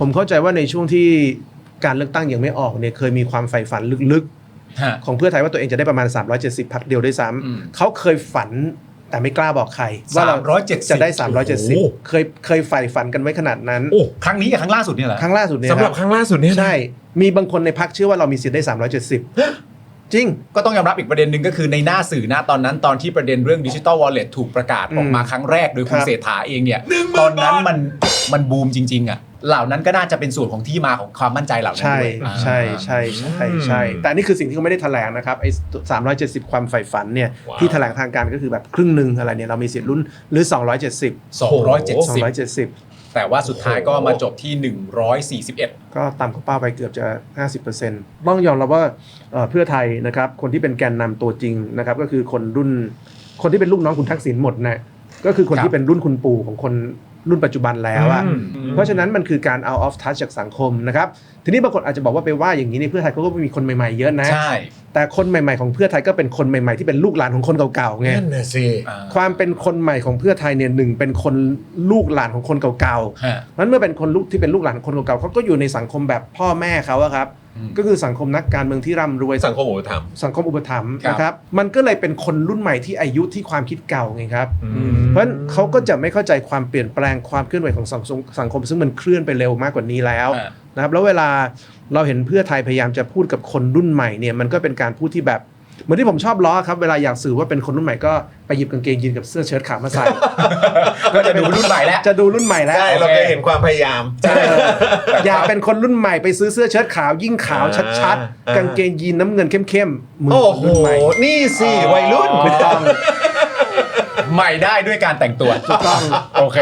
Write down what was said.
ผมเข้าใจว่าในช่วงที่การเลือกตั้งยังไม่ออกเนี่ยเคยมีความใฝ่ฝันลึกฮะๆของเพื่อไทยว่าตัวเองจะได้ประมาณ 370 พักเดียวด้วยซ้อืมำเขาเคยฝันแต่ไม่กล้าบอกใคร ว่าเรา370จะได้โอ้โห370 เคยเคยใฝ่ฝันกันไว้ขนาดนั้นโอ้ครั้งนี้กับครั้งล่าสุดเนี่ยเหรอครั้งล่าสุดเนี่ยสำหรับคครั้งล่าสุดเนี่ยนะใช่มีบางคนในพักเชื่อว่าเรามีสิทธิ์ได้ 370 จริง ก็ต้องยอมรับอีกประเด็นหนึ่งก็คือในหน้าสื่อหน้าตอนนั้นตอนที่ประเด็นเรื่องดิจิ t a ลวอลเล็ตถูกประกาศออกมาครั้งแรกโดยคุณครับเศรษฐาเองเนี่ยตอนนั้นมันมันบูมจริง ๆ อะ เหล่านั้นก็น่าจะเป็นส่วนของที่มาของความมั่นใจเหล่านั้นใช่ด้วยใช่ใช่ใช่ใช่ แต่อันนี่คือสิ่งที่เขาไม่ได้แถลงนะครับไอ้370ความใฝ่ฝันเนี่ยว้าว ที่แถลงทางการก็คือแบบครึ่งหนึ่งอะไรเนี่ยเรามีสิทธิ์รุ่นหรือ 270 270 270 แต่ว่าสุดท้ายก็มาจบที่141ก็ต่ำกว่าเป้าไปเกือบจะ 50%ต้องยอมรับว่าเอ่อเพื่อไทยนะครับคนที่เป็นแกนนำตัวจริงนะครับก็คือคนรุ่นคนที่เป็นลูกน้องคุณทักษิณหมดนะก็คือคนครับ ที่เป็นรุ่นคุณปู่ของคน รุ่นปัจจุบันแล้วอะอืมเพราะฉะนั้นมันคือการเอา off touch จากสังคมนะครับ ทีนี้บางคนอาจจะบอกว่าไปว่าอย่างนี้ในเพื่อไทยเขาก็มีคนใหม่ๆเยอะนะ ใช่ แต่คนใหม่ๆของเพื่อไทยก็เป็นคนใหม่ๆที่เป็นลูกหลานของคนเก่าๆไงนั่นน่ะสิอ่าความเป็นคนใหม่ของเพื่อไทยเนี่ยหนึ่งเป็นคนลูกหลานของคนเก่าๆฮะนั้นเมื่อเป็นคนลูกที่เป็นลูกหลานของคนเก่าๆเขาก็อยู่ในสังคมแบบพ่อแม่เขาอะครับอืม ก็คือสังคมนักการเมืองที่ร่ำรวยสังคมอุปถัมภ์สังคมอุปถัมภ์ครับนะครับมันก็เลยเป็นคนรุ่นใหม่ที่อายุที่ความคิดเก่าไงครับอืมเพราะฉะนั้นเขาก็จะไม่เข้าใจความเปลี่ยนแปลงความเคลื่อนไหวของสังคมสังคม ซึ่งมันเคลื่อนไปเร็วมากกว่านี้แล้วอ่านะครับแล้วเวลาเราเห็นเพื่อไทยพยายามจะพูดกับคนรุ่นใหม่เนี่ยมันก็เป็นการพูดที่แบบเหมือนที่ผมชอบล้อครับเวลาอยากสื่อว่าเป็นคนรุ่นใหม่ก็ไปหยิบกางเกงยีนกับเสื้อเชิ้ตขาวมาใส่ ก็จะดูรุ่นใหม่แล้วจะดูรุ่นใหม่แล้ว ใช่เราเคยเห็นความพยายามเอออยากเป็นคนรุ่นใหม่ไปซื้อเสื้อเชิ้ตขาวยิ่งขาวชัดอ่าๆกางเกงยีนน้ำเงินเข้มๆมือโอ้คนโหรุ่นใหม่นี่สิวัยรุ่นถูกต้องใหม่ได้ด้วยการแต่งตัวถูกต้องโอเค